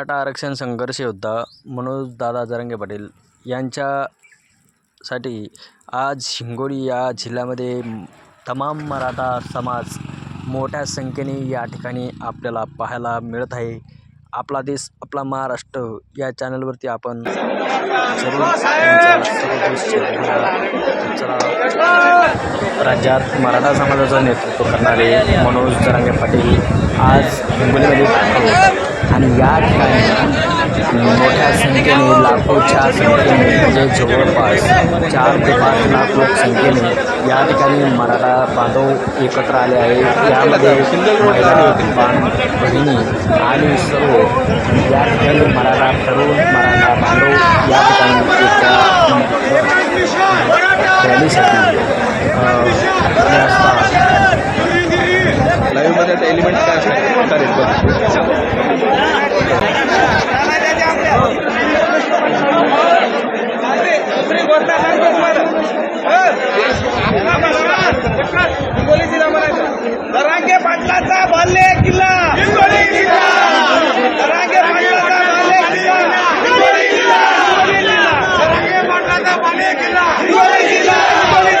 मराठा आरक्षण संघर्ष योद्धा मनोजदादा जरांगे पाटील यांच्यासाठी आज हिंगोली या जिल्ह्यामध्ये तमाम मराठा समाज मोठ्या संख्येने या ठिकाणी आपल्याला पाहायला मिळत आहे. आपला देश आपला महाराष्ट्र या चॅनलवरती आपण राज्यात मराठा समाजाचं नेतृत्व करणारे मनोज जरांगे पाटील आज हिंगोलीमध्ये आणि या ठिकाणी मोठ्या संख्येने लाखोच्या संख्येने म्हणजे जवळपास चार ते पाच लाख लोकसंख्येने या ठिकाणी मराठा बांधव एकत्र आले आहे यामध्ये महिला बाण बहिणी आणि सर्व या ठिकाणी मराठा तरुण मराठा बांधव या ठिकाणी एका रॅलीसाठी अ, आले लाईव्हमध्ये एलिमेंट काय असतात चालेल पाटलाचा बाल्य किल्ला दरांगे पाटलाचा बाल्य किल्ला दरांगे पाटलाचा बाल्य किल्ला हिंगोली जिल्हा आले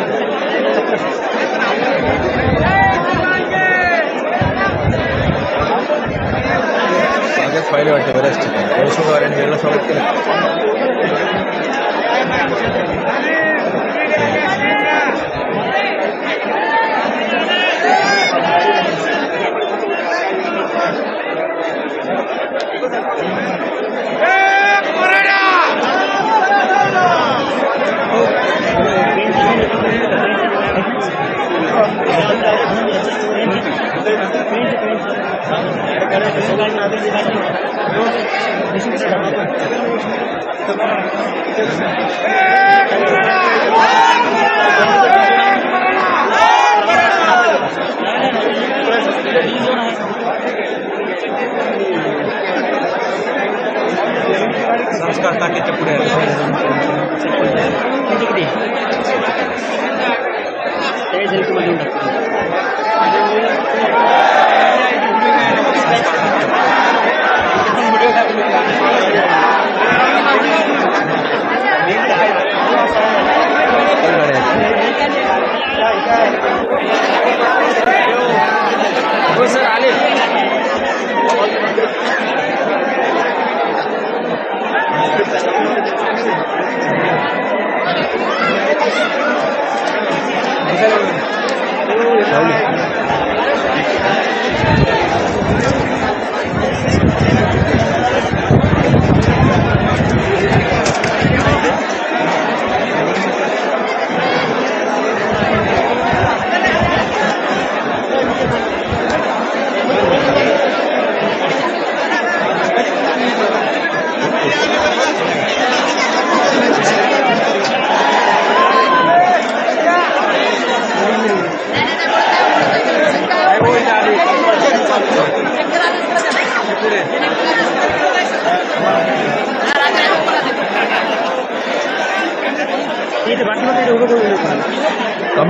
वाटते बऱ्याच ठिकाणी यशोगावाऱ्यांनी वेगळं स्वागत केलं 是不是？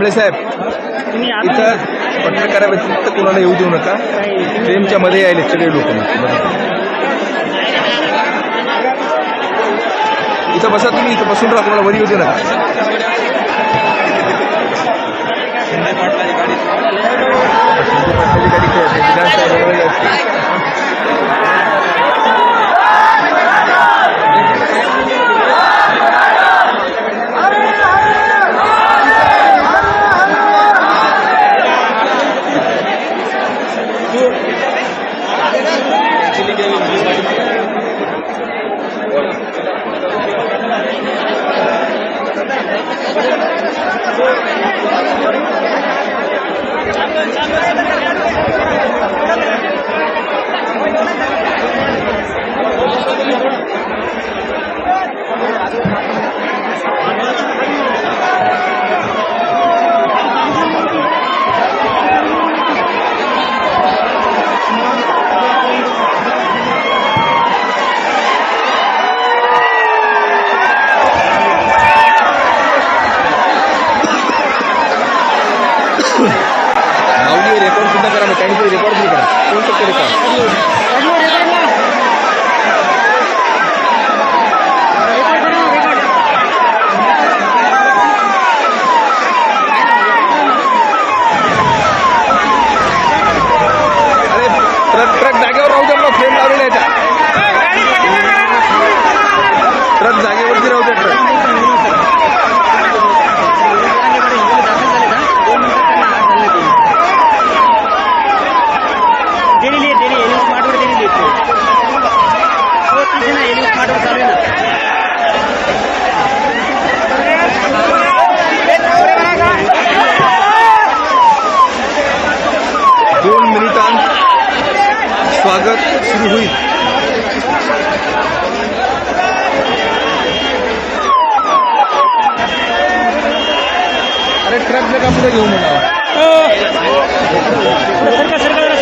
कमळे साहेब इथं पत्रकाराव्यतिरिक्त कोणाला येऊ देऊ नका. फ्रेमच्या मध्ये यायले सगळे लोक. इथं बसा तुम्ही इथं बसून राहा कोणाला वर येऊ देऊ नका स्वागत सुरू होईल. अरे ट्रक जगा पुढे घेऊन येणार सरका सरका जरा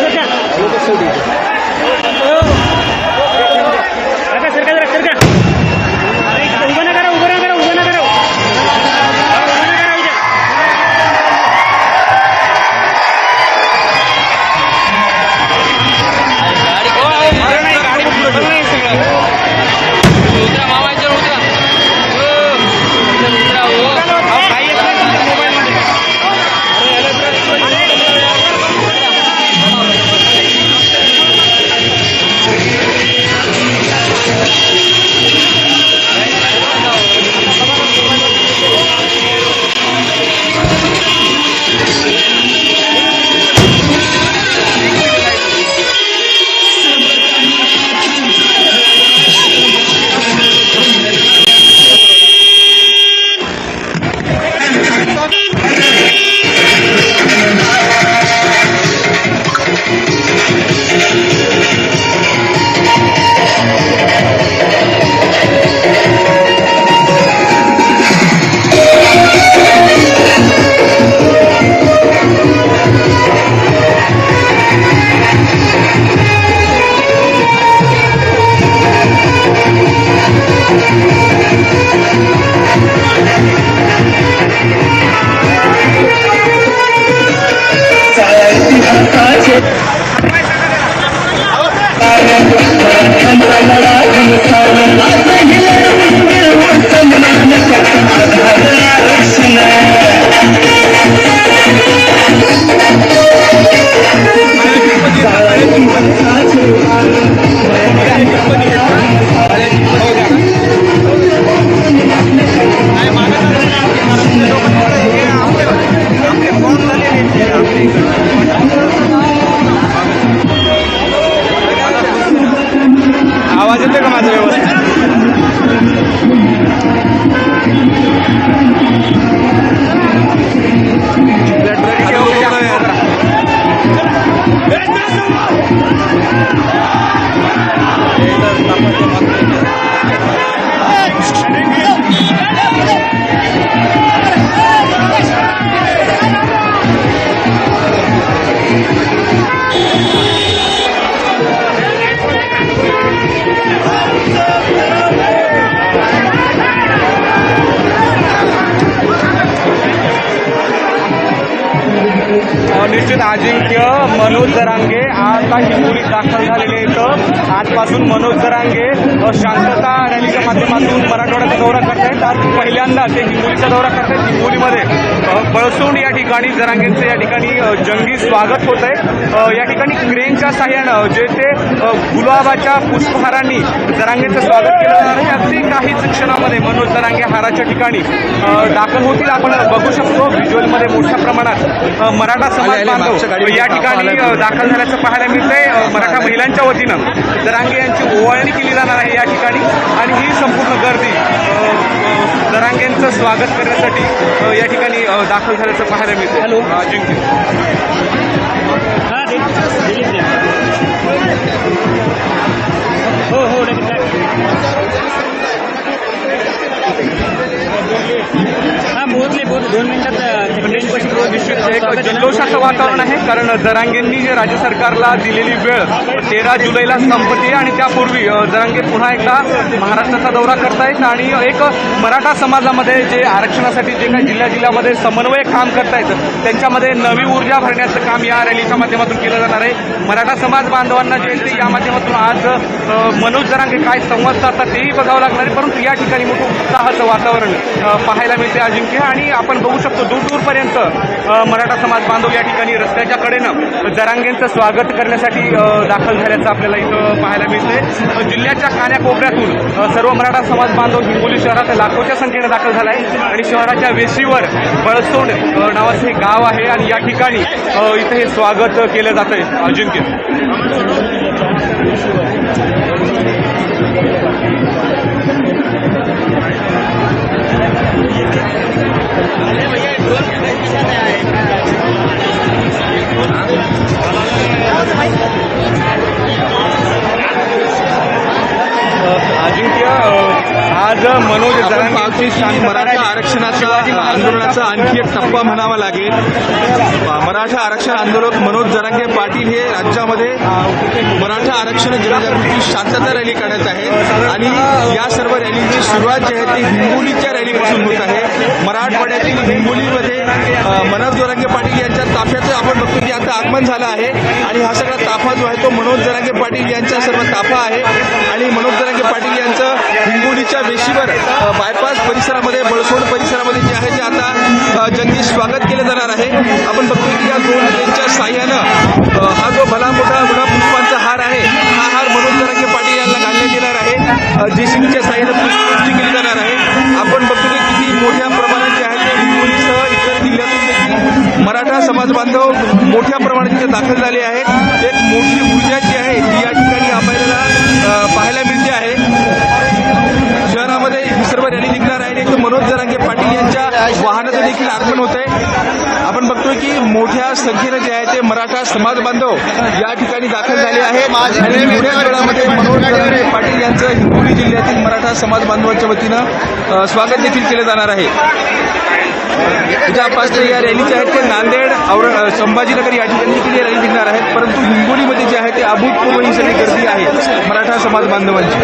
निश्चित अजिंक्य मनोज जरांगे आता हिंगोलीत दाखल झालेले आहेत. आजपासून मनोज जरांगे शांतता रॅलीच्या माध्यमातून मराठवाड्याचा दौरा करतायत. आज पहिल्यांदा ते हिंगोलीचा दौरा करतायत. हिंगोलीमध्ये अ, या ठिकाणी जरांगेंचं या ठिकाणी जंगी स्वागत होत आहे या ठिकाणी क्रेनच्या साह्यानं जे ते गुलाबाच्या पुष्पहारांनी जरांगेचं स्वागत केलं जाणार आहे. अगदी काहीच क्षणामध्ये मनोज जरांगे हाराच्या ठिकाणी दाखल होतील. आपण बघू शकतो व्हिज्युअलमध्ये मोठ्या प्रमाणात मराठा समाज बांधव. या ठिकाणी दाखल झाल्याचं पाहायला मिळतंय. मराठा महिलांच्या वतीनं दरांगे यांची ओवाळणी केली जाणार आहे या ठिकाणी. आणि ही संपूर्ण गर्दी दरांगेंचं स्वागत करण्यासाठी या ठिकाणी दाखल झाल्याचं पाहायला मिळतं हॅलो. हो हो मिळतं अजिंक्य एक जल्लोषाचं वातावरण आहे कारण जरांगेंनी जे राज्य सरकारला दिलेली वेळ तेरा जुलैला संपते आणि त्यापूर्वी अ, जरांगे पुन्हा एकदा महाराष्ट्राचा दौरा करतायत आणि एक मराठा समाजामध्ये जे आरक्षणासाठी जे काही जिल्ह्या जिल्ह्यामध्ये समन्वय काम करतायत त्यांच्यामध्ये नवी ऊर्जा भरण्याचं काम या रॅलीच्या माध्यमातून केलं जाणार आहे. मराठा समाज बांधवांना जे ते या माध्यमातून आज मनोज जरांगे काय संवाद साधतात तेही बघावं लागणार आहे परंतु या ठिकाणी मोठं उत्साहाचं वातावरण पाहायला मिळते अजिंक्य. आणि आपण बघू शकतो दूर दूरपर्यंत मराठा समाज बांधव या ठिकाणी रस्त्याच्या कडेनं जरांगेंचं स्वागत करण्यासाठी दाखल झाल्याचं आपल्याला इथं पाहायला मिळतंय. जिल्ह्याच्या कान्याकोपऱ्यातून सर्व मराठा समाज बांधव हिंगोली शहरात लाखोच्या संख्येनं दाखल झाला आहे आणि शहराच्या वेशीवर बळसोड नावाचं हे गाव आहे आणि या ठिकाणी इथं हे स्वागत केलं जात आहे अजिंक्य. अजिंक्य आज मनोज जरांगे मराठा आरक्षणाचा आंदोलनाचा आणखी एक टप्पा म्हणावा लागेल. मराठा आरक्षण आंदोलक मनोज जरांगे पाटील हे राज्यामध्ये मराठा आरक्षण जनजागृती शांतता रॅली काढत आहे. आणि या सर्व रॅलीची सुरुवात जी आहे ती हिंगोलीच्या रॅलीपासून होत आहे. मराठवाड्यातील हिंगोलीमध्ये मनोज जोरांगे पाटील यांच्या ताफ्याचं आपण बघतो की आता आगमन झालं आहे. आणि हा सगळा ताफा जो आहे तो मनोज जरांगे पाटील यांचा सर्व ताफा आहे. आणि मनोज जरांगे पाटील यांचं हिंगोलीच्या वेशीवर बायपास परिसरामध्ये बळसोड परिसरामध्ये जे आहे ते आता जंगी स्वागत केलं जाणार आहे. आपण बघतोय की या दोन ट्रेनच्या साह्यानं हा जो भला मोठा गुढा पुष्पांचा हार आहे हा हार मनोज जरांगे पाटील यांना घालण्यात येणार आहे. जेसीबीच्या साह्यानं पुष्पवृष्टी केली जाणार आहे. आपण बघतो की किती मोठ्या प्रमाणात जे आहे ते हिंगोलीसह इतर जिल्ह्यातून देखील मराठा समाज बांधव मोठ्या प्रमाणात तिथे दाखल झाले आहेत. एक मोठी ऊर्जा जी आहे ती या ठिकाणी आपल्याला पाहायला मिळते आहे. शहरामध्ये सर्व रॅली निघणार आहे मनोज जरा वाहनाचं देखील आगमन होत आहे आपण बघतोय की मोठ्या संख्येनं जे आहे ते मराठा समाज बांधव या ठिकाणी दाखल झाले आहेत. आणि थोड्याच वेळामध्ये मनोज जरांगे पाटील यांचं हिंगोली जिल्ह्यातील मराठा समाज बांधवांच्या वतीनं स्वागत देखील केलं जाणार आहे. ज्यापासून या रॅली जे आहेत ते नांदेड और संभाजीनगर या ठिकाणी देखील या रॅली निघणार आहेत. परंतु हिंगोलीमध्ये जे आहे ते अभूतपूर्व ही सगळी गर्दी आहे मराठा समाज बांधवांची.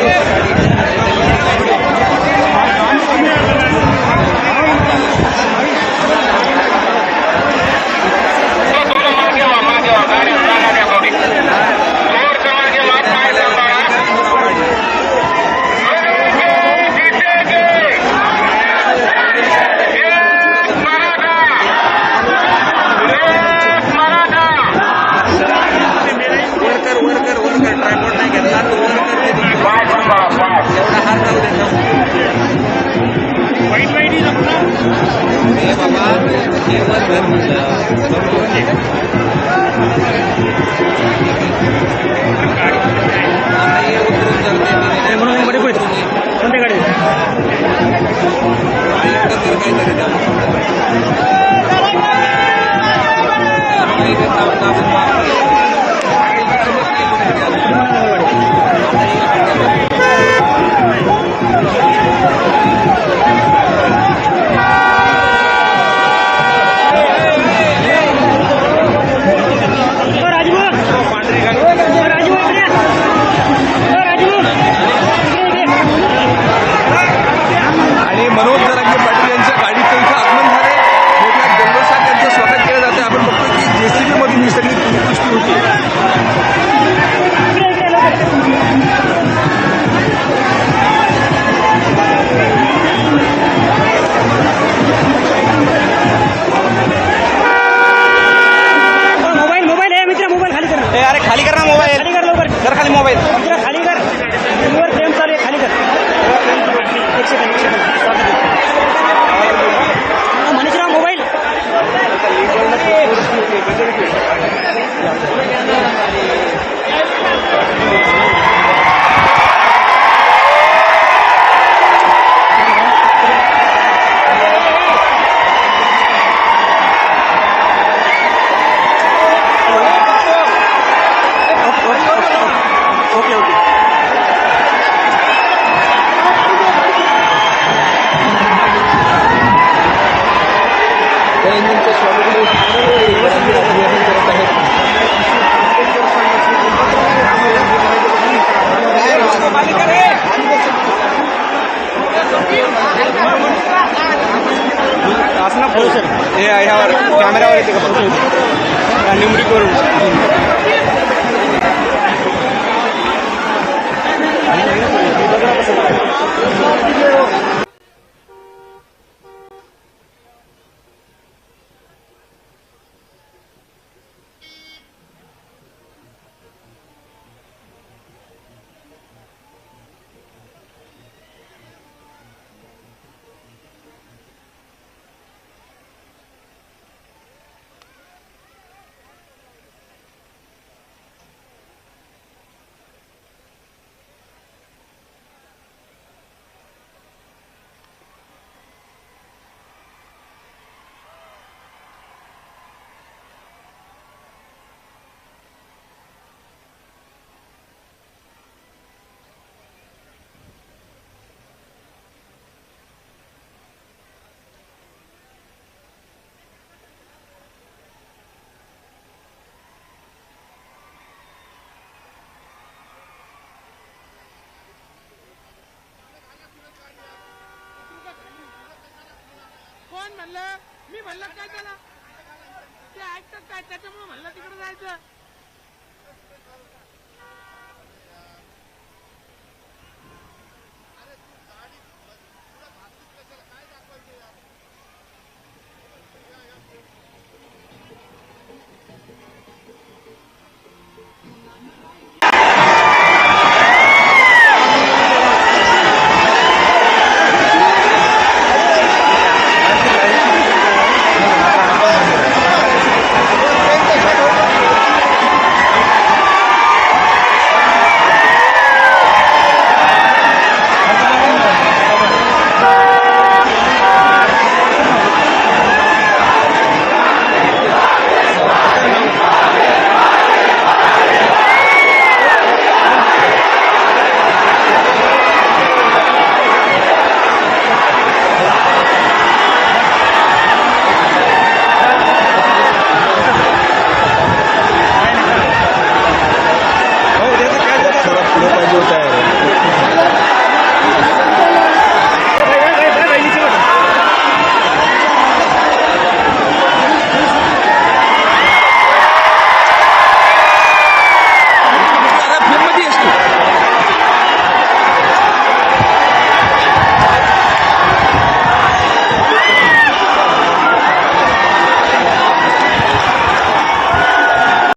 कोणत्या गाडी आणि माहिती का? निमरी करून. म्हणलं मी म्हणलं काय त्याला ते ऐकतात काय? त्याच्यामुळे म्हणलं तिकडे जायचं.